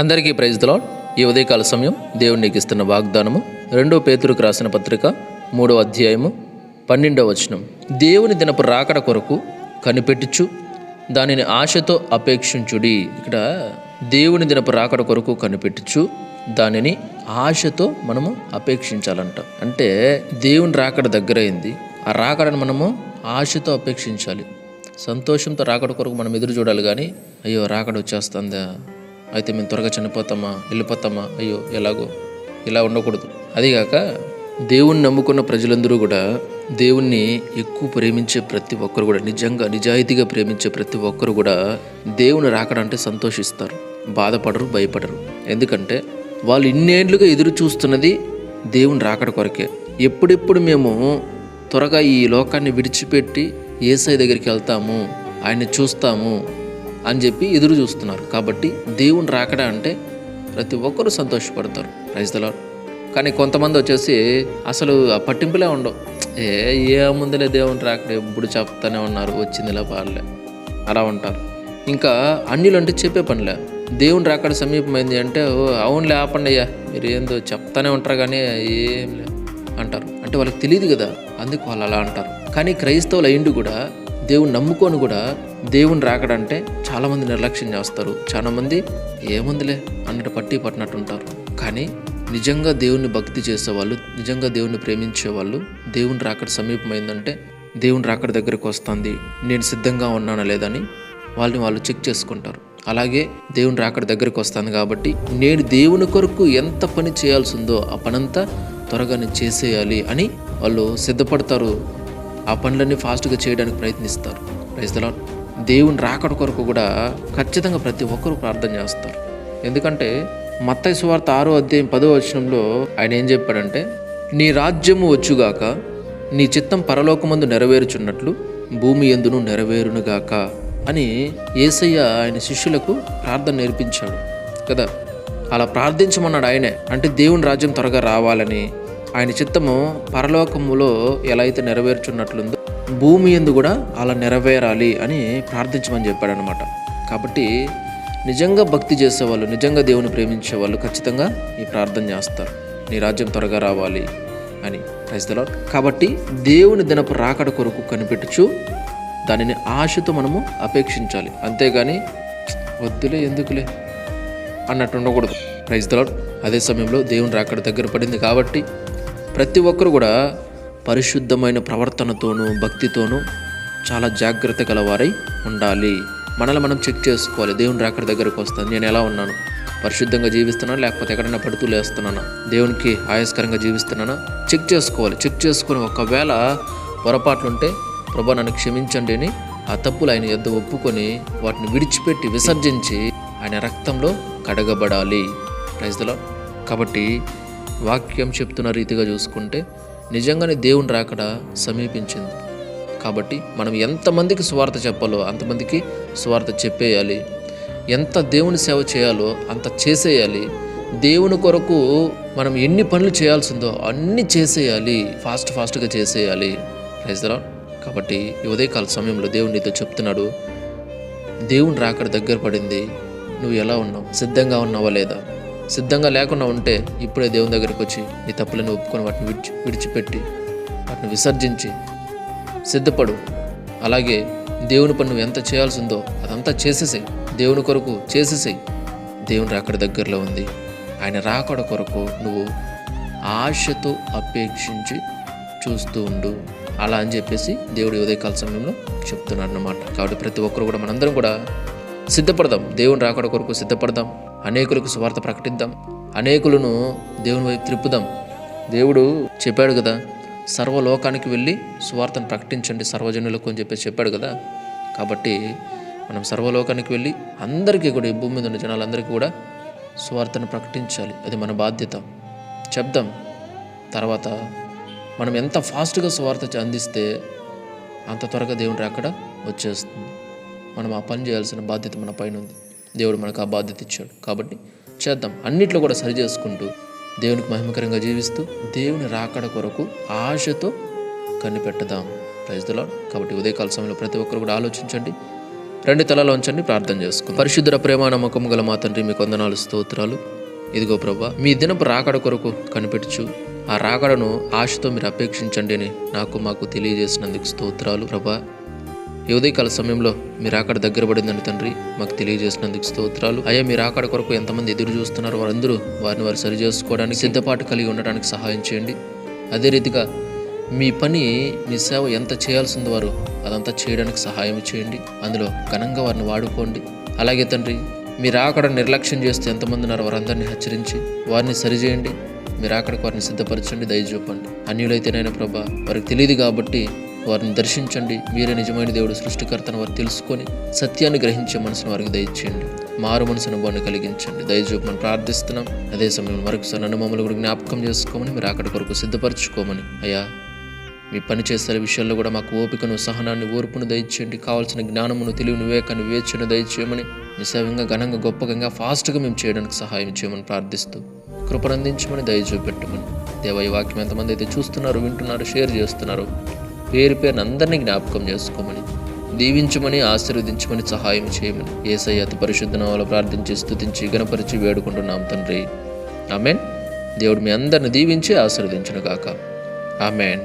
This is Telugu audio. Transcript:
అందరికీ ప్రైజ్ దలాడ్ ఈ ఉదయకాల సమయం దేవుడు నీకు ఇస్తున్న వాగ్దానము. రెండో పేతురుకు రాసిన పత్రిక మూడో అధ్యాయము పన్నెండవ వచనం. దేవుని దినపు రాకడ కొరకు కనిపెట్టుచు దానిని ఆశతో అపేక్షించుడి. ఇక్కడ దేవుని దినపు రాకడ కొరకు కనిపెట్టుచు దానిని ఆశతో మనము అపేక్షించాలంట. అంటే దేవుని రాకడ దగ్గరైంది. ఆ రాకడను మనము ఆశతో అపేక్షించాలి. సంతోషంతో రాకడ కొరకు మనం ఎదురు చూడాలి కానీ అయ్యో రాకడ వచ్చేస్తుందా? అయితే మేము త్వరగా చనిపోతామా? వెళ్ళిపోతామా? అయ్యో ఎలాగో? ఇలా ఉండకూడదు. అదిగాక దేవుణ్ణి నమ్ముకున్న ప్రజలందరూ కూడా దేవుణ్ణి ఎక్కువ ప్రేమించే ప్రతి ఒక్కరు కూడా నిజంగా నిజాయితీగా ప్రేమించే ప్రతి ఒక్కరు కూడా దేవుని రాకడంటే సంతోషిస్తారు. బాధపడరు భయపడరు. ఎందుకంటే వాళ్ళు ఇన్నేళ్ళుగా ఎదురు చూస్తున్నది దేవుని రాకడ కొరకే. ఎప్పుడెప్పుడు మేము త్వరగా ఈ లోకాన్ని విడిచిపెట్టి ఏసై దగ్గరికి వెళ్తాము ఆయన్ని చూస్తాము అని చెప్పి ఎదురు చూస్తున్నారు. కాబట్టి దేవుని రాకడా అంటే ప్రతి ఒక్కరూ సంతోషపడతారు. రైతుల కానీ కొంతమంది వచ్చేసి అసలు ఆ పట్టింపులే ఉండవు. ఏ ఏముందిలే దేవుని రాకడ ఎప్పుడు చెప్తానే ఉన్నారు. వచ్చిందిలే పాలే అలా ఉంటారు. ఇంకా అన్యులు అంటే చెప్పే పనిలే. దేవుని రాకడ సమీపమైంది అంటే ఓ అవునులే ఆపండి అయ్యా. మీరు ఏందో చెప్తానే ఉంటారు కానీ ఏం లే అంటారు. అంటే వాళ్ళకి తెలియదు కదా. అందుకు వాళ్ళు అలా అంటారు. కానీ క్రైస్తవులు అయిండు కూడా దేవుని నమ్ముకొని కూడా దేవుని రాకడంటే చాలామంది నిర్లక్ష్యం చేస్తారు. చాలామంది ఏముందిలే అన్నట్టు పట్టి పట్టినట్టు ఉంటారు కానీ నిజంగా దేవుణ్ణి భక్తి చేసేవాళ్ళు నిజంగా దేవుణ్ణి ప్రేమించే వాళ్ళు దేవుని రాకడ సమీపమైందంటే దేవుని రాకడ దగ్గరకు వస్తుంది నేను సిద్ధంగా ఉన్నానా లేదని వాళ్ళని వాళ్ళు చెక్ చేసుకుంటారు. అలాగే దేవుని రాకడ దగ్గరికి వస్తుంది కాబట్టి నేను దేవుని కొరకు ఎంత పని చేయాల్సి ఉందో ఆ పనంతా త్వరగా నేను చేసేయాలి అని వాళ్ళు సిద్ధపడతారు. ఆ పనులన్నీ ఫాస్ట్గా చేయడానికి ప్రయత్నిస్తారు. రైతుల దేవుని రాకడ కొరకు కూడా ఖచ్చితంగా ప్రతి ఒక్కరూ ప్రార్థన చేస్తారు. ఎందుకంటే మత్తయ్య సువార్త ఆరో అధ్యాయం పదో వచనంలో ఆయన ఏం చెప్పాడంటే నీ రాజ్యము వచ్చుగాక నీ చిత్తం పరలోకమందు నెరవేరుచున్నట్లు భూమి ఎందును నెరవేరునుగాక అని ఏసయ్య ఆయన శిష్యులకు ప్రార్థన నేర్పించాడు. కదా? అలా ప్రార్థించమన్నాడు ఆయనే. అంటే దేవుని రాజ్యం త్వరగా రావాలని ఆయన చిత్తము పరలోకములో ఎలా అయితే నెరవేర్చున్నట్లుందో భూమి ఎందు కూడా అలా నెరవేరాలి అని ప్రార్థించమని చెప్పాడనమాట కాబట్టి నిజంగా భక్తి చేసేవాళ్ళు నిజంగా దేవుని ప్రేమించే వాళ్ళు ఖచ్చితంగా ఈ ప్రార్థన చేస్తారు. నీ రాజ్యం త్వరగా రావాలి అని. రైతుల కాబట్టి దేవుని దినపు రాకడ కొరకు కనిపెట్టుచు దానిని ఆశతో మనము అపేక్షించాలి. అంతేగాని వద్దులే ఎందుకులే అన్నట్టు ఉండకూడదు. ప్రైజ్ దలాడ్ అదే సమయంలో దేవుని రాకడ దగ్గర పడింది కాబట్టి ప్రతి ఒక్కరు కూడా పరిశుద్ధమైన ప్రవర్తనతోనూ భక్తితోనూ చాలా జాగ్రత్త గలవారై ఉండాలి. మనల్ని మనం చెక్ చేసుకోవాలి. దేవుని రాకడ దగ్గరకు వస్తాను. నేను ఎలా ఉన్నాను? పరిశుద్ధంగా జీవిస్తున్నానా? లేకపోతే ఎక్కడైనా పడుతూ లేస్తున్నానా? దేవునికి ఆయాస్కరంగా జీవిస్తున్నానా? చెక్ చేసుకోవాలి. చెక్ చేసుకుని ఒకవేళ పొరపాట్లుంటే ప్రభా నన్ను క్షమించండి అని ఆ తప్పులు ఆయన యొద్ద ఒప్పుకొని వాటిని విడిచిపెట్టి విసర్జించి ఆయన రక్తంలో కడగబడాలి. రైతులో కాబట్టి వాక్యం చెప్తున్న రీతిగా చూసుకుంటే నిజంగానే దేవుని రాకడ సమీపించింది. కాబట్టి మనం ఎంతమందికి స్వార్థ చెప్పాలో అంతమందికి స్వార్థ చెప్పేయాలి. ఎంత దేవుని సేవ చేయాలో అంత చేసేయాలి. దేవుని కొరకు మనం ఎన్ని పనులు చేయాల్సిందో అన్ని చేసేయాలి. ఫాస్ట్ ఫాస్ట్గా చేసేయాలి. రైతులా కాబట్టి ఉదయకాల సమయంలో దేవుడు నీతో చెప్తున్నాడు దేవుని రాకడ దగ్గర పడింది. నువ్వు ఎలా ఉన్నావు? సిద్ధంగా ఉన్నావా లేదా? సిద్ధంగా లేకుండా ఉంటే ఇప్పుడే దేవుని దగ్గరికి వచ్చి నీ తప్పులను ఒప్పుకొని వాటిని విడిచి విడిచిపెట్టి వాటిని విసర్జించి సిద్ధపడు. అలాగే దేవుని పని నువ్వు ఎంత చేయాల్సిందో అదంతా చేసేసాయి. దేవుని కొరకు చేసేసాయి. దేవుని రాకడ దగ్గరలో ఉంది. ఆయన రాకడ కొరకు నువ్వు ఆశతో అపేక్షించి చూస్తూ ఉండు. అలా అని చెప్పేసి దేవుడి ఉదయకాల సమయంలో చెప్తున్నాడు అన్నమాట కాబట్టి ప్రతి ఒక్కరు కూడా మనందరం కూడా సిద్ధపడదాం. దేవుని రాకడ కొరకు సిద్ధపడదాం. అనేకులకు స్వార్థ ప్రకటిద్దాం. అనేకులను దేవుని వైపు త్రిప్పుదాం. దేవుడు చెప్పాడు కదా సర్వలోకానికి వెళ్ళి సువార్తను ప్రకటించండి సర్వజనులకు అని చెప్పేసి చెప్పాడు కదా. కాబట్టి మనం సర్వలోకానికి వెళ్ళి అందరికీ కూడా ఈ భూమి మీద ఉన్న జనాలందరికీ కూడా సువార్తను ప్రకటించాలి. అది మన బాధ్యత. చెప్దాం. తర్వాత మనం ఎంత ఫాస్ట్గా సువార్త అందిస్తే అంత త్వరగా దేవుని అక్కడ వచ్చేస్తుంది. మనం ఆ పని చేయాల్సిన బాధ్యత మన పైన ఉంది. దేవుడు మనకు ఆ బాధ్యత ఇచ్చాడు. కాబట్టి చేద్దాం. అన్నిట్లో కూడా సరి చేసుకుంటూ దేవునికి మహిమకరంగా జీవిస్తూ దేవుని రాకడ కొరకు ఆశతో కనిపెట్టదాం. ప్రైజ్లో కాబట్టి ఉదయకాల సమయంలో ప్రతి ఒక్కరు కూడా ఆలోచించండి. రెండు తలలో ఉంచండి ప్రార్థన చేసుకుందాం. పరిశుద్ధ ప్రేమ నమ్మకం గల మా తండ్రి మీ కొందనాలు స్తోత్రాలు. ఇదిగో ప్రభా మీ దినపు రాకడ కొరకు కనిపెట్టుచు ఆ రాకడను ఆశతో మీరు అపేక్షించండి అని నాకు మాకు తెలియజేసినందుకు స్తోత్రాలు. ప్రభా ఈ ఉదయకాల సమయంలో మీరు ఆకడ దగ్గర పడిందని తండ్రి మాకు తెలియజేసినందుకు స్తోత్రాలు. అయ్యా మీరు ఆకడ కొరకు ఎంతమంది ఎదురు చూస్తున్నారు వారందరూ వారిని వారు సరి చేసుకోవడానికి సిద్ధపాటు కలిగి ఉండడానికి సహాయం చేయండి. అదే రీతిగా మీ పని మీ సేవ ఎంత చేయాల్సింది వారు అదంతా చేయడానికి సహాయం చేయండి. అందులో ఘనంగా వారిని వాడుకోండి. అలాగే తండ్రి మీరు ఆకడ నిర్లక్ష్యం చేస్తే ఎంతమంది ఉన్నారు వారందరినీ హెచ్చరించి వారిని సరిచేయండి. మీరు అక్కడికి వారిని సిద్ధపరచండి దయచూపండి అన్యులైతేనైనా ప్రభా వారికి తెలియదు కాబట్టి వారిని దర్శించండి. మీరే నిజమైన దేవుడు సృష్టికర్తను వారు తెలుసుకొని సత్యాన్ని గ్రహించే మనసును వారికి దయచేయండి. మారు మనసు అనుభవాన్ని కలిగించండి. దయచూపమని ప్రార్థిస్తున్నాం. అదే సమయంలో మరొకసారి నన్ను మమ్మల్ని కూడా జ్ఞాపకం చేసుకోమని మీరు అక్కడి కొరకు సిద్ధపరచుకోమని. అయ్యా మీ పని చేసే విషయాల్లో కూడా మాకు ఓపికను సహనాన్ని ఓర్పును దయచేయండి. కావాల్సిన జ్ఞానమును తెలివిని వివేకాన్ని వివేచను దయచేయమని నిశ్చయంగా ఘనంగా గొప్పగా ఫాస్ట్గా మేము చేయడానికి సహాయం చేయమని ప్రార్థిస్తూ కృపనందించమని దయచూపెట్టమని దేవ ఈ వాక్యం ఎంతమంది అయితే చూస్తున్నారు వింటున్నారు షేర్ చేస్తున్నారు పేరు పేరుని అందరినీ జ్ఞాపకం చేసుకోమని దీవించమని ఆశీర్వదించమని సహాయం చేయమని ఏసయ్య అతి పరిశుద్ధ నామములో ప్రార్థించి స్థుతించి గణపరిచి వేడుకుంటున్నాం తండ్రి. ఆమెన్. దేవుడు మీ అందరిని దీవించి ఆశీర్వదించును గాక. ఆమెన్.